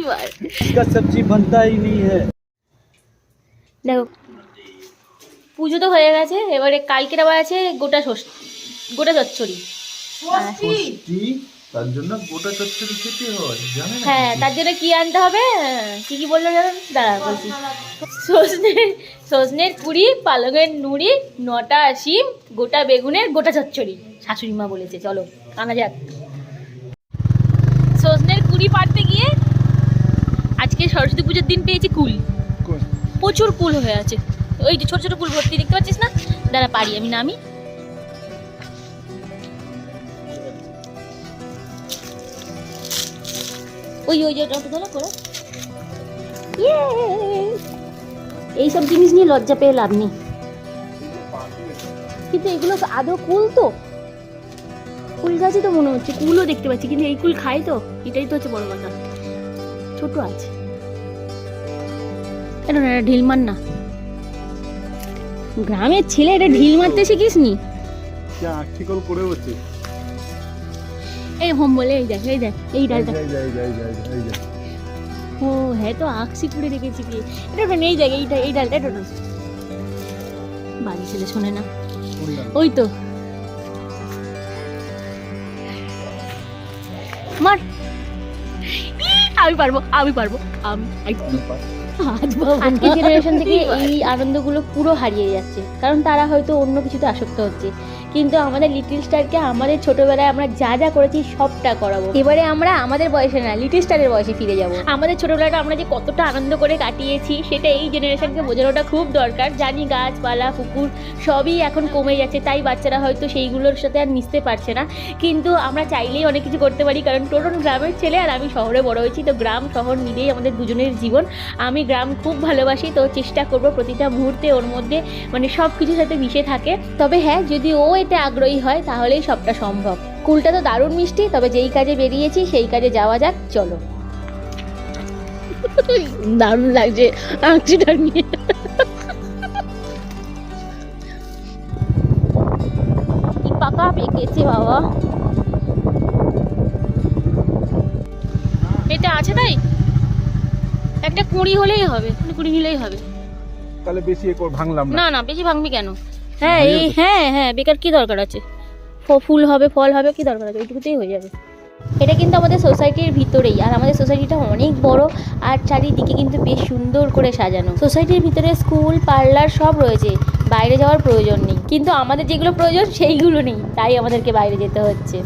बार इसका सब्जी बनता ही नहीं है দেখো পুজো তো হয়ে গেছে এবারে কালকের আবার আছে গোটা ষষ্ঠী গোটা চচ্চড়ি ষষ্ঠী তার জন্য গোটা চচ্চড়ি খেতে হয় জানেন হ্যাঁ তার জন্য কি আনতে হবে কি কি বললো জানো দাঁড়া বলছি সজনে সজনের কুড়ি পালঙের নুড়ি নটা শিম গোটা বেগুনের গোটা চচ্চড়ি শাশুড়ি মা বলেছে চলো আনা যাক সরস্বতী পুজোর দিন পেয়েছি কুল। প্রচুর কুল হয়ে আছে। ওই যে ছোট ছোট কুল ভর্তি দেখতে পাচ্ছিস না? দাঁড়া পারি আমি নামি। ওই ওই যে ওটা ধরো করো। এইসব জিনিস নিয়ে লজ্জা পেয়ে লাভ নেই। কিন্তু এগুলো আদৌ কুল তো? কুল গাছই তো মনে হচ্ছে। কুলও দেখতে পাচ্ছি কিন্তু এই কুল খাই তো? এটাই তো হচ্ছে বড় কথা। ছোট আছে। এটা না এটা ঢিল মার না। গ্রামের ছেলে এটা ঢিল মারতে শিখিস নি আর্টিকল করে হচ্ছে এই হোম বলে এই দেখ এই দেখ এই ডালটা ও হ্যাঁ তো আকসি করে রেখেছি কি? এটা ওটা নেই জায়গা এইটা এই ডালটা এটা। বাড়ি ছেলে শোনে না। ওই তো। মার। আমি পারব আমি পারব। আমি আজকে জেনারেশন থেকে এই আনন্দগুলো পুরো হারিয়ে যাচ্ছে। কারণ তারা হয়তো অন্য কিছুতে আসক্ত হচ্ছে। কিন্তু আমাদের লিটিল স্টারকে আমাদের ছোটবেলায় আমরা যা যা করেছি সবটা করাবো। এবারে আমরা আমাদের বয়সে না লিটিল স্টারের বয়সে ফিরে যাব। আমাদের ছোটবেলাটা আমরা যে কতটা আনন্দ করে কাটিয়েছি, সেটা এই জেনারেশনকে বোঝানোটা খুব দরকার। জানি গাছপালা, পুকুর সবই এখন কমে যাচ্ছে, তাই বাচ্চারা হয়তো সেইগুলোর সাথে আর মিশতে পারছে না। কিন্তু আমরা চাইলেই অনেক কিছু করতে পারি, কারণ টোটন গ্রামের ছেলে আর আমি শহরে বড় হয়েছি, তো গ্রাম, শহর মিলেই আমাদের দুজনের জীবন। আমি গ্রাম খুব ভালোবাসি, তো চেষ্টা করব প্রতিটা মুহূর্তে ওর মধ্যে মানে সব কিছুর সাথে মিশে থাকে। তবে হ্যাঁ যদি ও এতে আগ্রহী হয় তাহলেই সবটা সম্ভব। কুলটা তো দারুণ মিষ্টি তবে যেই কাজে বেরিয়েছি সেই কাজে যাওয়া যাক চলো। দারুণ লাগছে আংটিটা নিয়ে। পাকা পেকেছে বাবা। এটা আছে তাই? একটা কুড়ি হলেই হবে কুড়ি নিলেই হবে। তাহলে বেশি ভাঙলাম না। না না বেশি ভাঙবি কেন? হ্যাঁ এই হ্যাঁ হ্যাঁ বেকার কি দরকার আছে? ফুল হবে ফল হবে কি দরকার আছে? ওইটুকুতেই হয়ে যাবে। এটা কিন্তু আমাদের সোসাইটির ভিতরেই আর আমাদের সোসাইটিটা অনেক বড় আর চারিদিকে কিন্তু বেশ সুন্দর করে সাজানো। সোসাইটির ভিতরে স্কুল পার্লার সব রয়েছে বাইরে যাওয়ার প্রয়োজন নেই। কিন্তু আমাদের যেগুলো প্রয়োজন সেইগুলো নেই তাই আমাদেরকে বাইরে যেতে হচ্ছে।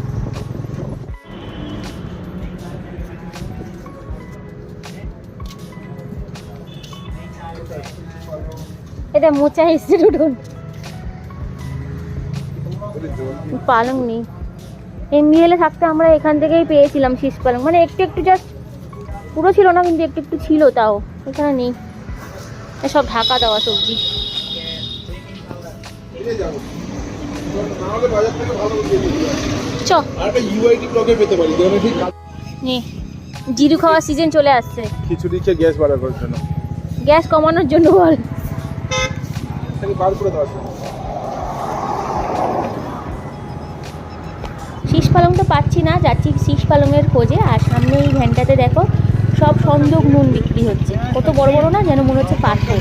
এটা মোচা এসছে উঠুন পালং নেই। এমনি এলে থাকতে আমরা এখান থেকেই পেয়েছিলাম শীষ পালং। মানে একটু একটু জাস্ট পুরো ছিল না কিন্তু একটু একটু ছিল তাও। এখানে নেই। সব ঢাকা দেওয়া সবজি। জিরু খাওয়ার সিজন চলে আসছে। খিচুড়ি খেয়ে গ্যাস বাড়ার জন্য। গ্যাস কমানোর জন্য বল। বার করে দেওয়ার শীষ পালং তো পাচ্ছি না যাচ্ছি শীষ পালংয়ের খোঁজে আর সামনে এই ভ্যানটাতে দেখো সব সন্দক নুন বিক্রি হচ্ছে। কত বড় বড় না যেন মনে হচ্ছে পাথর।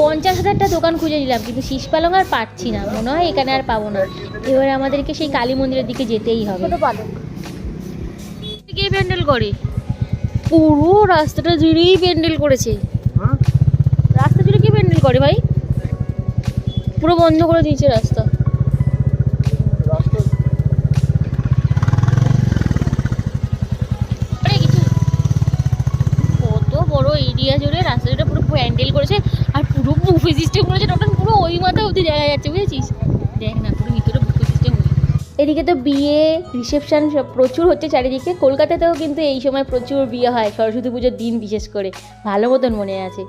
পঞ্চাশ হাজারটা দোকান খুঁজে নিলাম কিন্তু শীষ পালং আর পাচ্ছি না মনে হয় এখানে আর পাবো না। এবারে আমাদেরকে সেই কালী মন্দিরের দিকে যেতেই হবে। কে প্যান্ডেল করে? পুরো রাস্তাটা জুড়েই প্যান্ডেল করেছে। হ্যাঁ। রাস্তা জুড়ে কি প্যান্ডেল করে ভাই? পুরো বন্ধ করে দিয়েছে রাস্তা। কত এরিয়া জুড়ে রাস্তা জুড়ে পুরো করেছে, আর পুরো করেছে পুরো ওই অবধি যাচ্ছে, বুঝেছিস? দেখ না, পুরো ভিতরে এদিকে তো বিয়ে সব প্রচুর হচ্ছে চারিদিকে, কলকাতাতেও কিন্তু এই সময় প্রচুর বিয়ে হয়, সরস্বতী পুজোর দিন বিশেষ করে, ভালো মতন মনে আছে।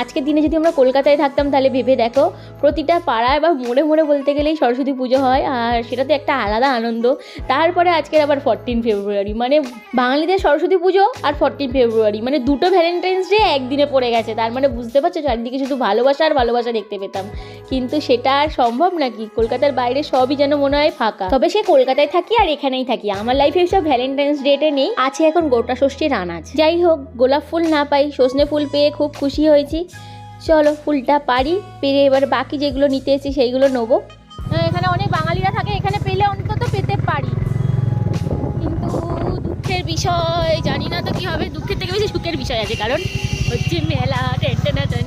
আজকের দিনে যদি আমরা কলকাতায় থাকতাম, তাহলে ভেবে দেখো, প্রতিটা পাড়ায় বা মোড়ে মোড়ে বলতে গেলেই সরস্বতী পুজো হয়, আর সেটাতে একটা আলাদা আনন্দ। তারপরে আজকের আবার ফরটিন ফেব্রুয়ারি মানে বাঙালিদের সরস্বতী পুজো আর ফরটিন ফেব্রুয়ারি মানে দুটো ভ্যালেন্টাইন্স ডে একদিনে পড়ে গেছে। তার মানে বুঝতে পারছ, চারিদিকে শুধু ভালোবাসা আর ভালোবাসা দেখতে পেতাম। কিন্তু সেটা আর সম্ভব নাকি? কলকাতার বাইরে সবই যেন মনে হয় ফাঁকা। তবে সে কলকাতায় থাকি আর এখানেই থাকি। আমার লাইফে সব ভ্যালেন্টাইন্স ডেটে নেই। আছে এখন গোটা ষষ্ঠীর আনাজ। যাই হোক, গোলাপ ফুল না পাই, সজনে ফুল পেয়ে খুব খুশি হয়েছি। চলো, ফুলটা পারি, পেরে এবার বাকি যেগুলো নিতে এসেছি সেইগুলো নেব। এখানে অনেক বাঙালিরা থাকে, এখানে পেলে অন্তত পেতে পারি। কিন্তু দুঃখের বিষয়, জানি না তো কি হবে। দুঃখের থেকে বেশি সুখের বিষয় আছে, কারণ হচ্ছে মেলা টেনটেনাটেন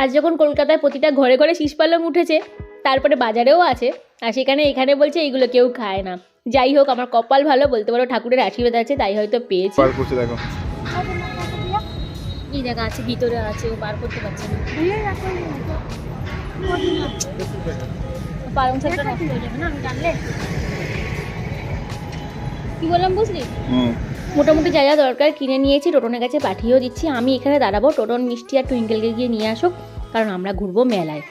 আজ যখন কলকাতায় প্রতিটা ঘরে ঘরে শীষ পালং উঠেছে তারপরে বাজারেও আছে আর সেখানে এখানে বলছে এইগুলো কেউ খায় না। যাই হোক আমার কপাল ভালো বলতে পারো ঠাকুরের আশীর্বাদ আছে তাই হয়তো পেয়েছি। এই আছে ভিতরে আছে ও বার করতে পারছে না। পালং শাকটা নষ্ট হয়ে যাবে না আমি জানলে? কি বললাম বুঝলি? হুম। মোটামুটি যা যা দরকার কিনে নিয়েছি টোটনের কাছে পাঠিয়েও দিচ্ছি। আমি এখানে দাঁড়াবো টোটন মিষ্টি আর টুইঙ্কেলকে গিয়ে নিয়ে আসুক কারণ আমরা ঘুরবো মেলায়।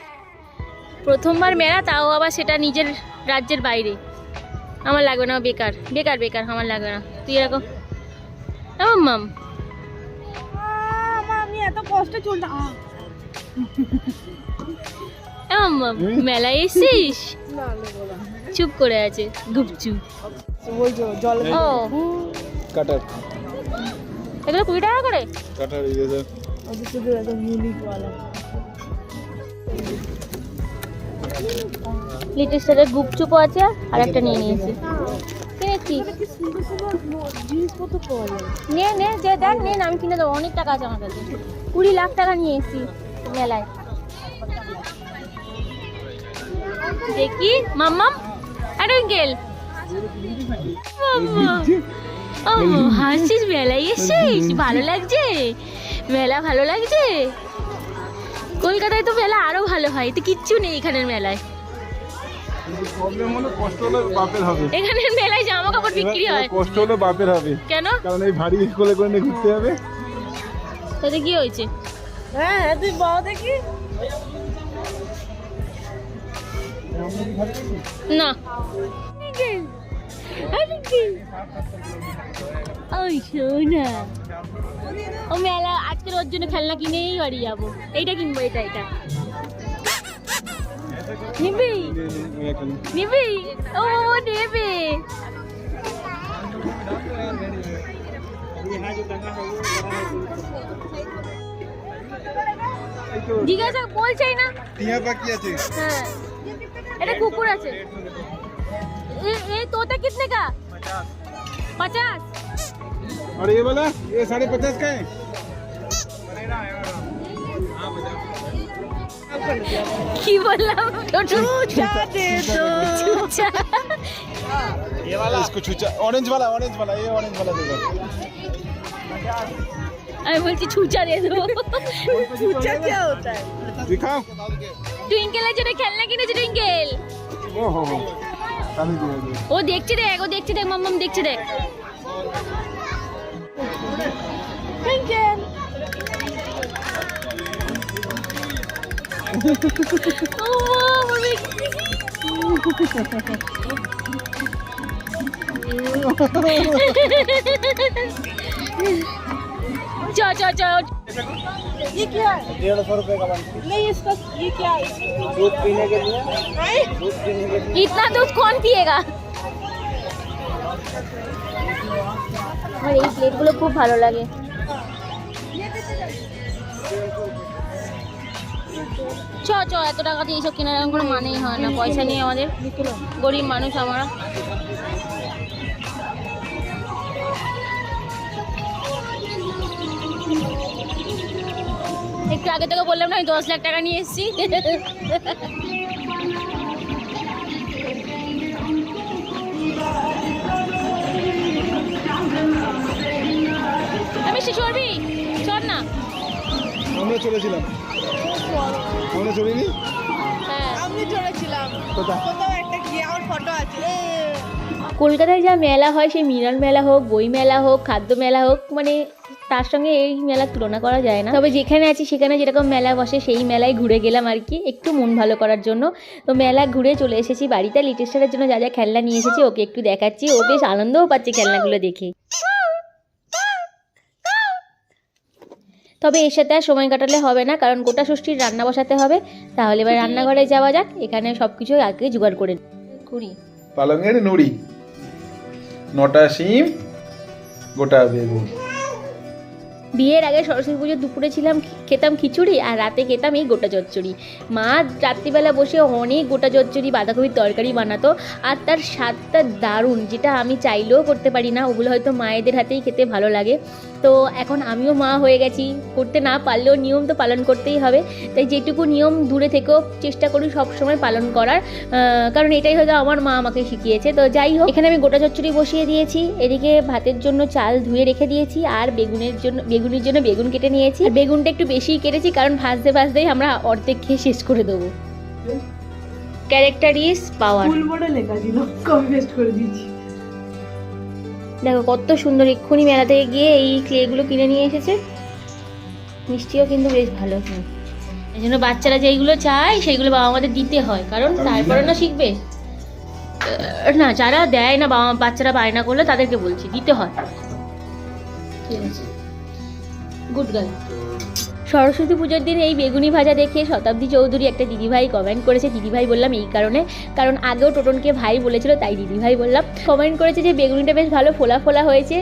প্রথমবার মেলা তাও আবার সেটা নিজের রাজ্যের বাইরে। আমার লাগবে না বেকার বেকার বেকার আমার লাগবে না। তুই এরকম। মাম। আমি এত কষ্টে চলতাম মাম মেলায় এসছিস? চুপ করে আছে গুপচুপ ও। কাটার। এগুলো কুড়ি টাকা করে? কাটার শুধু এত वाला লিটিল স্টারের গুপচুপও আছে আর একটা নিয়ে নিয়েছি। কিনেছি নে নে যে দেখ নে আমি কিনে দেবো। অনেক টাকা আছে আমার কাছে। কুড়ি লাখ টাকা নিয়ে এসেছি মেলায়। দেখি মাম্মাম। আরে গেল ও হাসছিস মেলায় এসছিস ভালো লাগছে? মেলা ভালো লাগছে? কলকাতায় তো মেলা আরও ভালো হয় তো কিচ্ছু নেই এখানের মেলায়। প্রবলেম হলো কষ্ট হলে বাপের হবে। এখানের মেলায় জামা কাপড় বিক্রি হয়। কষ্ট হলে বাপের হবে। কেন? কারণ এই ভারী কোলে করে ঘুরতে হবে তাতে কি হয়েছে? হ্যাঁ হ্যাঁ তুই বাও দেখি। না। ওই শোনা ও মেলা আজকের ওর জন্য খেলনা কিনেই বাড়ি যাব এইটা কিনবো এটা এটা নিবি নিবি ও নেবে জিজ্ঞাসা বলছেই না। টিয়া বাকি আছে। হ্যাঁ। এটা কুকুর আছে। ये ये तोता कितने का? पचास। और ये वाला ये साढ़े पचास का है? की बोला ये वाला। इसको छुचा ऑरेंज वाला ऑरेंज वाला ये ऑरेंज वाला दे दो। अरे बोलती छूचा दे दो। छूचा क्या होता है? दिखाओ। ट्विंकल है जरा खेलने की नहीं ट्विंकल ओ हो हो ও দেখছে দেখ ও দেখছে দেখ মাম্মাম দেখছে দেখ Twinkle. ও আমার মেয়ে- চ চ চ ये क्या है डेढ़ सौ रुपए का बन नहीं इसका ये क्या है दूध पीने के लिए नहीं? दूध पीने के लिए इतना दूध कौन पिएगा আমার এই প্লেটগুলো খুব ভালো লাগে চ চ এত টাকা দিয়ে এইসব কেনার এরকম কোনো মানেই হয় না পয়সা নিয়ে আমাদের গরিব মানুষ আমরা একটু আগে থেকে বললাম না আমি দশ লাখ টাকা নিয়ে এসেছি। আমি সে চড়বি চড় না। আমরা চলেছিলাম। আমরা চলিনি? হ্যাঁ। আমি চড়েছিলাম কোথাও একটা গিয়ে আমার ফটো আছে। কলকাতায় যা মেলা হয় সেই মিনার মেলা হোক বই মেলা হোক খাদ্য মেলা হোক মানে তার সঙ্গে এই মেলার তুলনা করা যায় না। তবে যেখানে আছি সেখানে যেরকম মেলা বসে, সেই মেলায় ঘুরে গেলাম আর কি। একটু মন ভালো করার জন্য। তো মেলা ঘুরে চলে এসেছি বাড়িতে। লিটেস্টারের জন্য যা যা খেলনা নিয়ে এসেছি, ওকে একটু দেখাচ্ছি। ও বেশ আনন্দও পাচ্ছে খেলনাগুলো দেখে। তবে এর সাথে আর সময় কাটালে হবে না, কারণ গোটা ষষ্ঠীর রান্না বসাতে হবে। তাহলে এবার রান্নাঘরে যাওয়া যাক। এখানে সব কিছু আগে জোগাড় করে করি নুড়ি। নটা গোটা বেগুন। বিয়ের আগে সরস্বতী পুজোর দুপুরে ছিলাম খেতাম খিচুড়ি আর রাতে খেতাম এই গোটা চচ্চড়ি। মা রাত্রিবেলা বসে অনেক গোটা চচ্চড়ি, বাঁধাকপির তরকারি বানাতো আর তার স্বাদটা দারুণ, যেটা আমি চাইলেও করতে পারি না। ওগুলো হয়তো মায়েদের হাতেই খেতে ভালো লাগে। তো এখন আমিও মা হয়ে গেছি। করতে না পারলেও নিয়ম তো পালন করতেই হবে। তাই যেটুকু নিয়ম দূরে থেকেও চেষ্টা করি সবসময় পালন করার। কারণ এটাই হয়তো আমার মা আমাকে শিখিয়েছে। তো যাই হোক, এখানে আমি গোটা চচ্চড়ি বসিয়ে দিয়েছি। এদিকে ভাতের জন্য চাল ধুয়ে রেখে দিয়েছি আর বেগুনের জন্য বেগুনের জন্য বেগুন কেটে নিয়েছি। আর বেগুনটা একটু বেশিই কেটেছি কারণ ভাজতে ভাজতেই আমরা অর্ধেক খেয়ে শেষ করে দেবো। ক্যারেক্টার ইজ পাওয়ার ফুল বোর্ডে লেখা ছিল কপি পেস্ট করে দিয়েছি। দেখো কত সুন্দর এক্ষুনি মেলা থেকে গিয়ে এই ক্লেগুলো কিনে নিয়ে এসেছে। মিষ্টিও কিন্তু বেশ ভালো। এই জন্য বাচ্চারা যেইগুলো চায় সেইগুলো বাবা আমাদের দিতে হয় কারণ তারপরে না শিখবে। না যারা দেয় না বাবা বাচ্চারা বায়না করলে তাদেরকে বলছি দিতে হয়। ঠিক আছে। গুড গার্ল সরস্বতী পুজোর দিন এই বেগুনি ভাজা দেখে শতাব্দী চৌধুরী একটা দিদিভাই কমেন্ট করেছে। দিদিভাই বললাম এই কারণে, কারণ আগেও টোটনকে ভাই বলেছিল, তাই দিদিভাই বললাম। কমেন্ট করেছে যে বেগুনিটা বেশ ভালো ফোলা ফোলা হয়েছে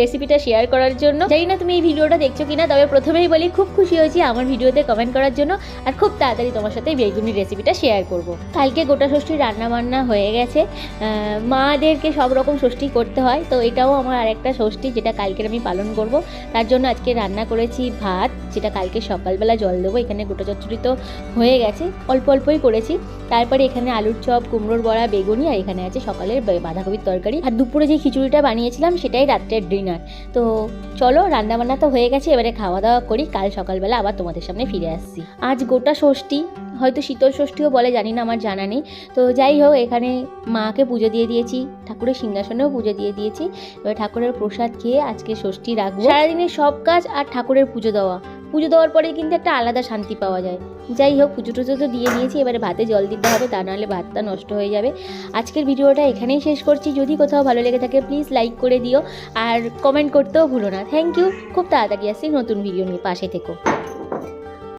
রেসিপিটা শেয়ার করার জন্য। জানি না তুমি এই ভিডিওটা দেখছ কিনা, তবে প্রথমেই বলি খুব খুশি হয়েছি আমার ভিডিওতে কমেন্ট করার জন্য আর খুব তাড়াতাড়ি তোমার সাথে বেগুনির রেসিপিটা শেয়ার করব। কালকে গোটা ষষ্ঠীর রান্না বান্না হয়ে গেছে। মাদেরকে সব রকম ষষ্ঠী করতে হয়, তো এটাও আমার আরেকটা ষষ্ঠী যেটা কালকের আমি পালন করব। তার জন্য আজকে রান্না করেছি ভাত, যেটা কালকে সকালবেলা জল দেবো, এখানে গোটা চচ্চড়ি তো হয়ে গেছে, অল্প অল্পই করেছি। তারপরে এখানে আলুর চপ, কুমড়োর বড়া, বেগুনি, আর এখানে আছে সকালের বাঁধাকপির তরকারি। আর দুপুরে যে খিচুড়িটা বানিয়েছিলাম, সেটাই রাত্রের ডিনার। তো চলো, রান্নাবান্না তো হয়ে গেছে, এবারে খাওয়া দাওয়া করি, কাল সকালবেলা আবার তোমাদের সামনে ফিরে আসছি। আজ গোটা ষষ্ঠী হয়তো শীতল ষষ্ঠীও বলে, জানি না, আমার জানা নেই। তো যাই হোক, এখানে মাকে পুজো দিয়ে দিয়েছি, ঠাকুরের সিংহাসনেও পুজো দিয়ে দিয়েছি। এবার ঠাকুরের প্রসাদ খেয়ে আজকে ষষ্ঠী রাখব। সারাদিনের সব কাজ আর ঠাকুরের পুজো দেওয়া। পুজো দেওয়ার পরে কিন্তু একটা আলাদা শান্তি পাওয়া যায়। যাই হোক, পুজো টুজো তো দিয়ে নিয়েছি এবারে ভাতে জল দিতে হবে, তা নাহলে ভাতটা নষ্ট হয়ে যাবে। আজকের ভিডিওটা এখানেই শেষ করছি। যদি কোথাও ভালো লেগে থাকে প্লিজ লাইক করে দিও। আর কমেন্ট করতেও ভুলো না। থ্যাংক ইউ খুব তাড়াতাড়ি আসছি নতুন ভিডিও নিয়ে। পাশে থেকো।